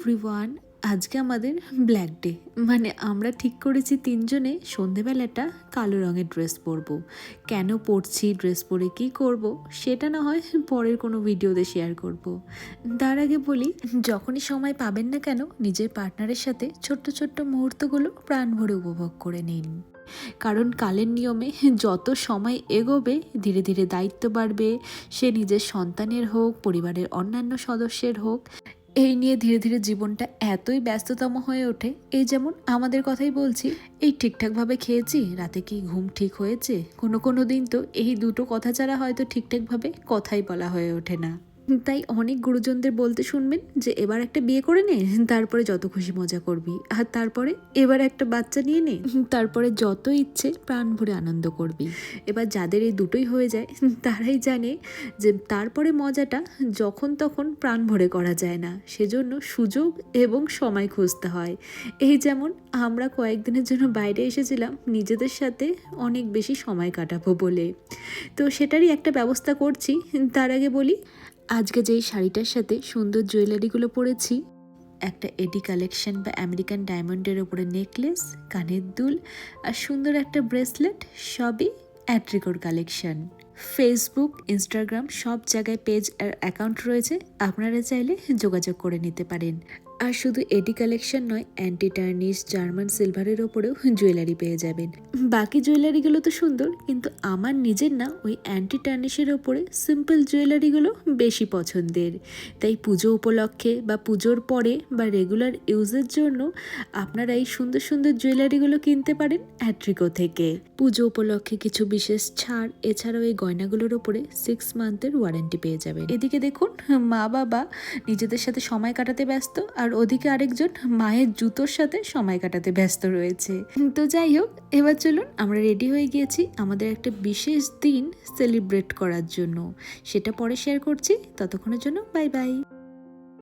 Everyone আজকে আমাদের black day মানে আমরা ঠিক করেছি তিনজনে সন্ধেবেলাটা কালো রঙের ড্রেস পরবো। কেন পরছি ড্রেস পরে কি করব, সেটা না হয় পরের কোনো ভিডিওতে শেয়ার করব। তার আগে বলি, যখনই সময় পাবেন না কেন, নিজের পার্টনারের সাথে ছোট্ট ছোট্ট মুহূর্তগুলো প্রাণ ভরে উপভোগ করে নিন। কারণ কালের নিয়মে যত সময় এগোবে, ধীরে ধীরে দায়িত্ব বাড়বে। সে নিজের সন্তানের হোক, পরিবারের অন্যান্য সদস্যের হোক এই নিয়ে ধীরে ধীরে জীবনটা এতই ব্যস্ততম হয়ে ওঠে। এই যেমন আমাদের কথাই বলছি, এই ঠিকঠাকভাবে খেয়েছি, রাতে কি ঘুম ঠিক হয়েছে? কোনো কোনো দিন তো এই দুটো কথা ছাড়া হয়তো ঠিকঠাকভাবে কথাই বলা হয়ে ওঠে না। তাই অনেক গুরুজনদের বলতে শুনবেন যে এবার একটা বিয়ে করে নে, তারপরে যত খুশি মজা করবি। আর তারপরে এবার একটা বাচ্চা নিয়ে নে, তারপরে যত ইচ্ছে প্রাণ ভরে আনন্দ করবি। এবার যাদের এই দুটোই হয়ে যায়, তারাই জানে যে তারপরে মজাটা যখন তখন প্রাণ ভরে করা যায় না। সেজন্য সুযোগ এবং সময় খুঁজতে হয়। এই যেমন আমরা কয়েকদিনের জন্য বাইরে এসেছিলাম, নিজেদের সাথে অনেক বেশি সময় কাটাবো বলে। তো সেটারই একটা ব্যবস্থা করছি। তার আগে বলি আজকে যেই শাড়িটার সাথে সুন্দর জুয়েলারিগুলো পরেছি, একটা এডি কালেকশন বা আমেরিকান ডায়মন্ডের ওপরে নেকলেস, কানের দুল আর সুন্দর একটা ব্রেসলেট, সবই অ্যাট্রিকোর কালেকশন। ফেসবুক, ইনস্টাগ্রাম সব জায়গায় পেজ আর অ্যাকাউন্ট রয়েছে, আপনারা চাইলে যোগাযোগ করে নিতে পারেন। আর শুধু এডি কালেকশন নয় অ্যান্টি টার্নিশ জার্মান সিলভারের ওপরেও জুয়েলারি পেয়ে যাবেন। বাকি জুয়েলারিগুলো তো সুন্দর, কিন্তু আমার নিজের না, ওই অ্যান্টি টার্নিশের ওপরে সিম্পল জুয়েলারিগুলো বেশি পছন্দের। তাই পুজো উপলক্ষে বা পুজোর পরে বা রেগুলার ইউজের জন্য আপনারা এই সুন্দর সুন্দর জুয়েলারিগুলো কিনতে পারেন অ্যাট্রিকো থেকে। পুজো উপলক্ষে কিছু বিশেষ ছাড়, এছাড়াও এই গয়নাগুলোর ওপরে সিক্স মান্থের ওয়ারেন্টি পেয়ে যাবেন। এদিকে দেখুন মা বাবা নিজেদের সাথে সময় কাটাতে ব্যস্ত আর ওদিকে আরেকজন মায়ের জুতোর সাথে সময় কাটাতে ব্যস্ত রয়েছে। তো যাই হোক, এবার চলুন আমরা রেডি হয়ে গিয়েছি আমাদের একটা বিশেষ দিন সেলিব্রেট করার জন্য। সেটা পরে শেয়ার করছি, ততক্ষণের জন্য বাই বাই